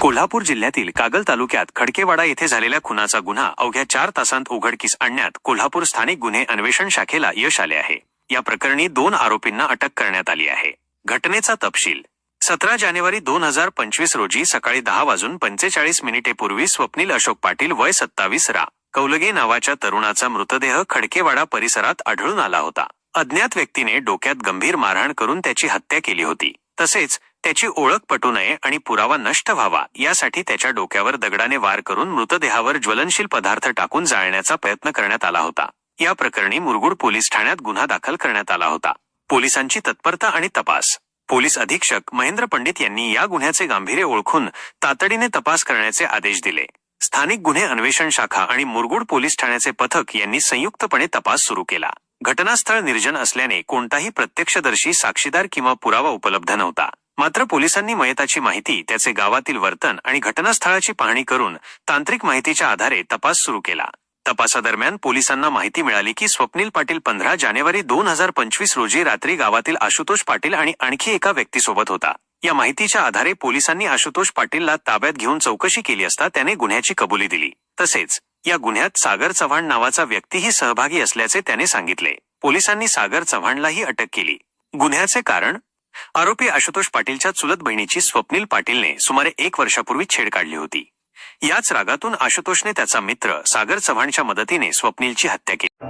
कोल्हापूर जिल्ह्यातील कागल तालुक्यात खडकेवाडा येथे झालेल्या खुनाचा गुन्हा अवघ्या चार तासांत उघडकीस आणण्यात कोल्हापूर स्थानिक गुन्हे अन्वेषण शाखेला यश आले आहे. या प्रकरणी दोन आरोपींना अटक करण्यात आली आहे. घटनेचा तपशील. सतरा जानेवारी दोन हजार पंचवीस रोजी सकाळी दहा वाजून पंचेचाळीस मिनिटेपूर्वी स्वप्नील अशोक पाटील वय सत्तावीस रा. कौलगे नावाच्या तरुणाचा मृतदेह खडकेवाडा परिसरात आढळून आला होता. अज्ञात व्यक्तीने डोक्यात गंभीर मारहाण करून त्याची हत्या केली होती. तसेच त्याची ओळख पटू नये आणि पुरावा नष्ट व्हावा यासाठी त्याच्या डोक्यावर दगडाने वार करून मृतदेहावर ज्वलनशील पदार्थ टाकून जाळण्याचा प्रयत्न करण्यात आला होता. या प्रकरणी मुरगुड पोलीस ठाण्यात गुन्हा दाखल करण्यात आला होता. पोलिसांची तत्परता आणि तपास. पोलीस अधीक्षक महेंद्र पंडित यांनी या गुन्ह्याचे गांभीर्य ओळखून तातडीने तपास करण्याचे आदेश दिले. स्थानिक गुन्हे अन्वेषण शाखा आणि मुरगुड पोलीस ठाण्याचे पथक यांनी संयुक्तपणे तपास सुरू केला. घटनास्थळ निर्जन असल्याने कोणताही प्रत्यक्षदर्शी साक्षीदार किंवा पुरावा उपलब्ध नव्हता. मात्र पोलिसांनी मयताची माहिती त्याचे गावातील वर्तन आणि घटनास्थळाची पाहणी करून तांत्रिक माहितीच्या आधारे तपास सुरू केला. तपासादरम्यान पोलिसांना माहिती मिळाली की स्वप्नील पाटील पंधरा जानेवारी दोन हजार पंचवीस रोजी रात्री गावातील आशुतोष पाटील आणि आणखी एका व्यक्तीसोबत होता. या माहितीच्या आधारे पोलिसांनी आशुतोष पाटीलला ताब्यात घेऊन चौकशी केली असता त्याने गुन्ह्याची कबुली दिली. तसेच या गुन्ह्यात सागर चव्हाण नावाचा व्यक्तीही सहभागी असल्याचे त्याने सांगितले. पोलिसांनी सागर चव्हाणलाही अटक केली. गुन्ह्याचे कारण? आरोपी आशुतोष पाटीलच्या चुलत बहिणीची स्वप्नील पाटीलने सुमारे एक वर्षापूर्वी छेड काढली होती. याच रागातून आशुतोषने त्याचा मित्र सागर चव्हाणच्या मदतीने स्वप्नीलची हत्या केली.